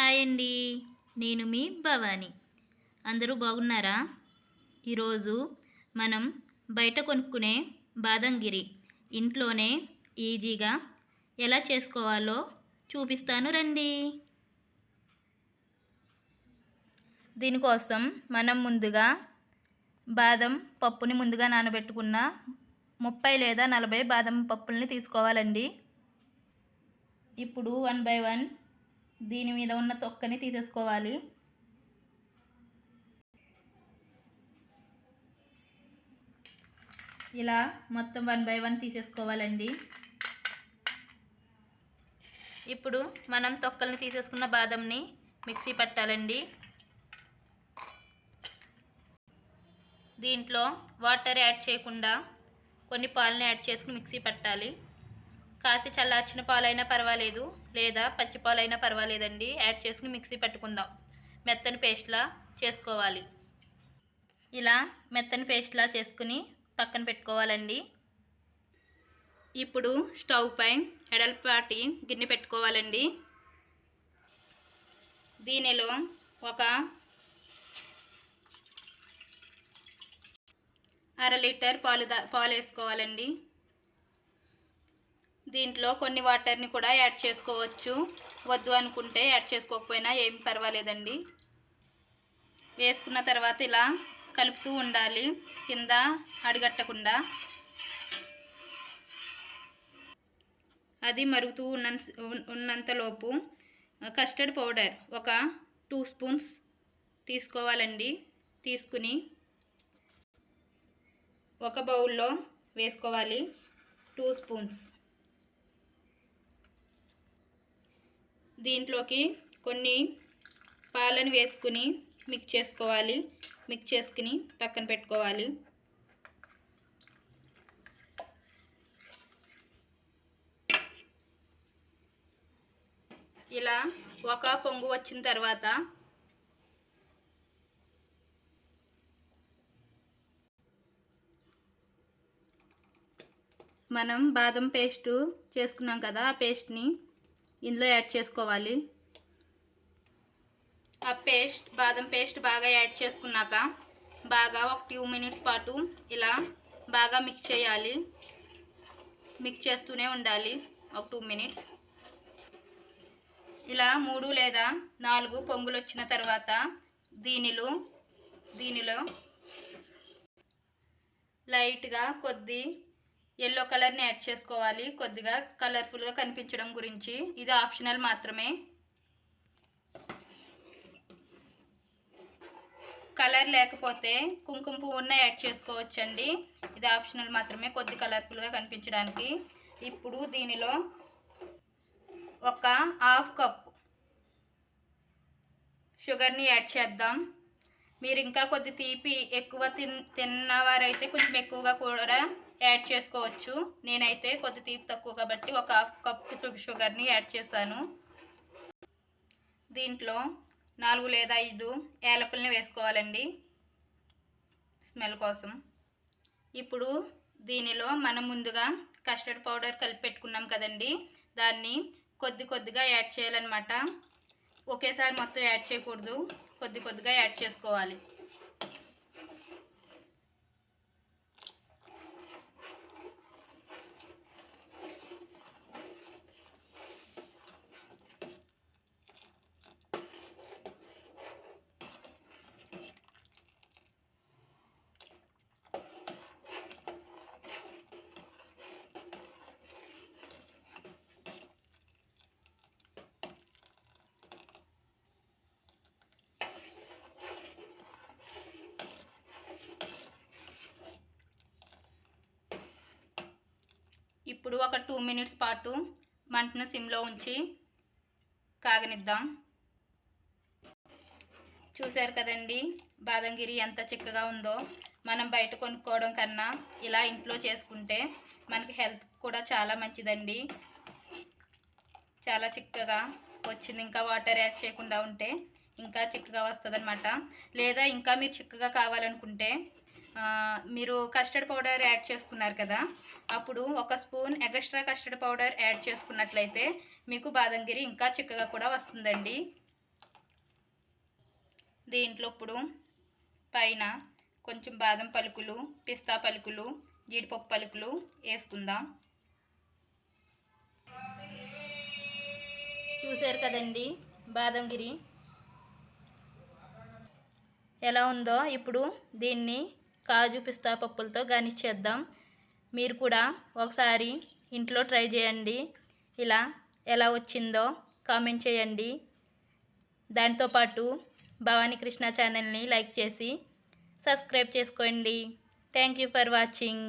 Hi అండి. నేను మీ భవాని. అందరూ బాగున్నారా? ఈరోజు మనం బయట కొనుక్కునే బాదంగిరి ఇంట్లోనే ఈజీగా ఎలా చేసుకోవాలో చూపిస్తాను రండి. దీనికోసం మనం ముందుగా బాదం పప్పుని ముందుగా నానబెట్టుకున్న ముప్పై లేదా నలభై బాదం పప్పుల్ని తీసుకోవాలండి. ఇప్పుడు వన్ బై వన్ దీని మీద ఉన్న తొక్కని తీసేసుకోవాలి. ఇలా మొత్తం వన్ బై వన్ తీసేసుకోవాలండి. ఇప్పుడు మనం తొక్కల్ని తీసేసుకున్న బాదంని మిక్సీ పట్టాలండి. దీంట్లో వాటర్ యాడ్ చేయకుండా కొన్ని పాలని యాడ్ చేసుకుని మిక్సీ పట్టాలి. కాసి చల్లార్చిన పాలైనా పర్వాలేదు. లేదా పచ్చి పాలైనా పర్వాలేదండి. యాడ్ చేసుకుని మిక్సీ పట్టుకుందాం. మెత్తని పేస్ట్లా చేసుకోవాలి. ఇలా మెత్తని పేస్ట్లా చేసుకుని పక్కన పెట్టుకోవాలండి. ఇప్పుడు స్టవ్ పై ఎడల్పాటి గిన్నె పెట్టుకోవాలండి. దీనిలో ఒక అర లీటర్ పాలు పాలు వేసుకోవాలండి దీంట్లో కొన్ని వాటర్ని కూడా యాడ్ చేసుకోవచ్చు. వద్దు అనుకుంటే యాడ్ చేసుకోకపోయినా ఏం పర్వాలేదండి. వేసుకున్న తర్వాత ఇలా కలుపుతూ ఉండాలి. కింద అడిగట్టకుండా. అది మరుగుతూ ఉన్న ఉన్నంతలోపు కస్టర్డ్ పౌడర్ ఒక టూ స్పూన్స్ తీసుకోవాలండి. తీసుకుని ఒక బౌల్లో వేసుకోవాలి. Two spoons. దీంట్లోకి కొన్ని పాలను వేసుకుని మిక్స్ చేసుకోవాలి. మిక్స్ చేసుకుని పక్కన పెట్టుకోవాలి. ఇలా ఒక పొంగు వచ్చిన తర్వాత మనం బాదం పేస్టు చేసుకున్నాం కదా ఆ పేస్ట్ని ఇందులో యాడ్ చేసుకోవాలి. ఆ పేస్ట్ బాదం పేస్ట్ బాగా యాడ్ చేసుకున్నాక బాగా ఒక టూ మినిట్స్ పాటు ఇలా బాగా మిక్స్ చేయాలి. మిక్స్ చేస్తూనే ఉండాలి ఒక టూ మినిట్స్. ఇలా మూడు లేదా నాలుగు పొంగులు వచ్చిన తర్వాత దీనిలో దీనిలో లైట్గా కొద్ది ఎల్లో కలర్ని యాడ్ చేసుకోవాలి. కొద్దిగా కలర్ఫుల్గా కనిపించడం గురించి. ఇది ఆప్షనల్ మాత్రమే. కలర్ లేకపోతే కుంకుమ పువ్వున్న యాడ్ చేసుకోవచ్చండి. ఇది ఆప్షనల్ మాత్రమే కొద్ది కలర్ఫుల్గా కనిపించడానికి. ఇప్పుడు దీనిలో ఒక హాఫ్ కప్ షుగర్ని యాడ్ చేద్దాం. మీరు ఇంకా కొద్ది తీపి ఎక్కువ తిన్ తిన్నవారైతే కొంచెం ఎక్కువగా కూడా యాడ్ చేసుకోవచ్చు. నేనైతే కొద్ది తీపి తక్కువ కాబట్టి ఒక హాఫ్ కప్ షుగర్ని యాడ్ చేశాను. దీంట్లో నాలుగు లేదా ఐదు ఏలకుల్ని వేసుకోవాలండి. స్మెల్ కోసం. ఇప్పుడు దీనిలో మనం ముందుగా కస్టర్డ్ పౌడర్ కలిపి పెట్టుకున్నాం కదండి. దాన్ని కొద్ది కొద్దిగా యాడ్ చేయాలన్నమాట. ఒకేసారి మొత్తం యాడ్ చేయకూడదు. కొద్ది కొద్దిగా యాడ్ చేసుకోవాలి. ఇప్పుడు ఒక టూ మినిట్స్ పాటు మంటను సిమ్లో ఉంచి కాగనిద్దాం. చూశారు కదండి బాదంగిరి ఎంత చిక్కగా ఉందో. మనం బయట కొనుక్కోవడం కన్నా ఇలా ఇంట్లో చేసుకుంటే మనకి హెల్త్ కూడా చాలా మంచిదండి. చాలా చిక్కగా వచ్చింది. ఇంకా వాటర్ యాడ్ చేయకుండా ఉంటే ఇంకా చిక్కగా వస్తుంది లేదా ఇంకా మీరు చిక్కగా కావాలనుకుంటే మీరు కస్టర్డ్ పౌడర్ యాడ్ చేసుకున్నారు కదా అప్పుడు ఒక spoon extra custard powder add చేసుకున్నట్లయితే మీకు బాదంగిరి ఇంకా చిక్కగా కూడా వస్తుందండి. దీంట్లో ఇప్పుడు పైన కొంచెం బాదం పలుకులు పిస్తా పలుకులు జీడిపప్పు పలుకులు వేసుకుందాం. చూశారు కదండి బాదంగిరి ఎలా ఉందో. ఇప్పుడు దీన్ని కాజు పిస్తా పప్పులతో గార్నిష్ చేద్దాం. మీరు కూడా ఒకసారి ఇంట్లో ట్రై చేయండి. ఇలా ఎలా వచ్చిందో కామెంట్ చేయండి. దాంతోపాటు భవానీ కృష్ణ ఛానల్ని లైక్ చేసి సబ్స్క్రైబ్ చేసుకోండి. Thank you for watching.